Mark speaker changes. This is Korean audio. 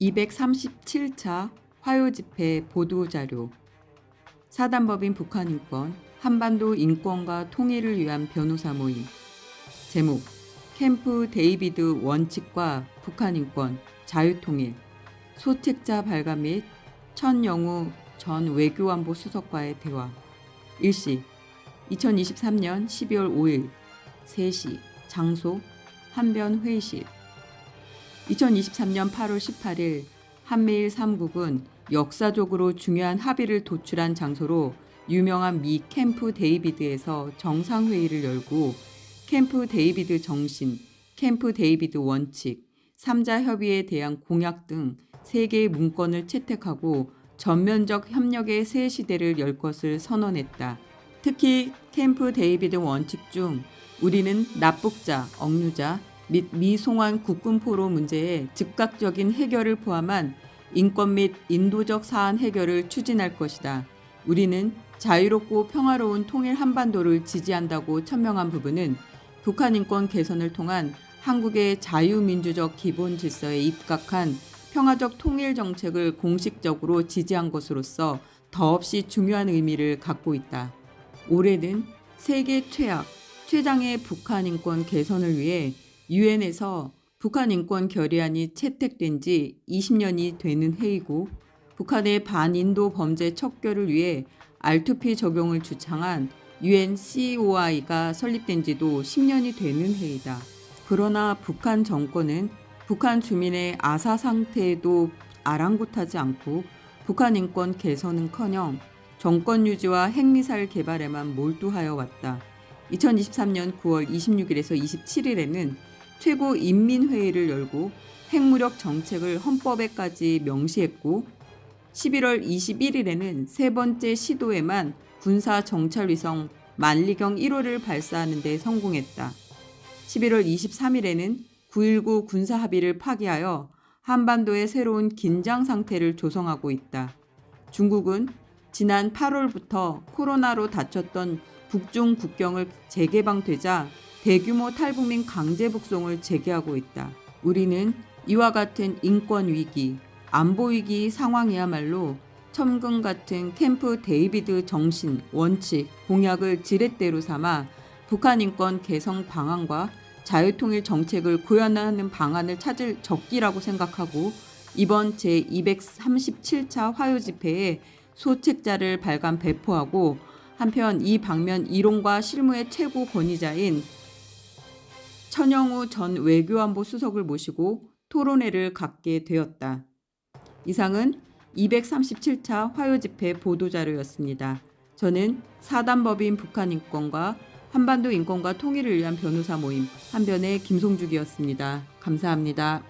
Speaker 1: 237차 화요 집회 보도 자료. 사단법인 북한인권 한반도 인권과 통일을 위한 변호사 모임. 제목 캠프 데이비드 원칙과 북한인권 자유통일. 소책자 발간 및 천영우 전 외교안보 수석과의 대화. 일시 2023년 12월 5일 3시 장소 한변 회의실 2023년 8월 18일 한미일 3국은 역사적으로 중요한 합의를 도출한 장소로 유명한 미 캠프 데이비드에서 정상회의를 열고 캠프 데이비드 정신, 캠프 데이비드 원칙, 3자 협의에 대한 공약 등 3개의 문건을 채택하고 전면적 협력의 새 시대를 열 것을 선언했다. 특히 캠프 데이비드 원칙 중 우리는 납북자, 억류자, 및 미송환 국군 포로 문제의 즉각적인 해결을 포함한 인권 및 인도적 사안 해결을 추진할 것이다. 우리는 자유롭고 평화로운 통일 한반도를 지지한다고 천명한 부분은 북한 인권 개선을 통한 한국의 자유민주적 기본 질서에 입각한 평화적 통일 정책을 공식적으로 지지한 것으로서 더없이 중요한 의미를 갖고 있다. 올해는 세계 최악, 최장의 북한 인권 개선을 위해 유엔에서 북한 인권 결의안이 채택된 지 20년이 되는 해이고 북한의 반인도 범죄 척결을 위해 R2P 적용을 주창한 UNCOI가 설립된 지도 10년이 되는 해이다. 그러나 북한 정권은 북한 주민의 아사 상태에도 아랑곳하지 않고 북한 인권 개선은커녕 정권 유지와 핵미사일 개발에만 몰두하여 왔다. 2023년 9월 26일에서 27일에는 최고 인민회의를 열고 핵무력 정책을 헌법에까지 명시했고 11월 21일에는 세 번째 시도에만 군사 정찰 위성 만리경 1호를 발사하는 데 성공했다. 11월 23일에는 9.19 군사 합의를 파기하여 한반도의 새로운 긴장 상태를 조성하고 있다. 중국은 지난 8월부터 코로나로 닫혔던 북중 국경을 재개방되자 대규모 탈북민 강제 북송을 재개하고 있다. 우리는 이와 같은 인권 위기, 안보 위기 상황이야말로 첨근 같은 캠프 데이비드 정신, 원칙, 공약을 지렛대로 삼아 북한 인권 개성 방안과 자유통일 정책을 구현하는 방안을 찾을 적기라고 생각하고 이번 제237차 화요 집회에 소책자를 발간 배포하고 한편 이 방면 이론과 실무의 최고 권위자인 천영우 전 외교안보 수석을 모시고 토론회를 갖게 되었다. 이상은 237차 화요 집회 보도 자료였습니다. 저는 사단법인 북한 인권과 한반도 인권과 통일을 위한 변호사 모임 한변의 김송죽이었습니다. 감사합니다.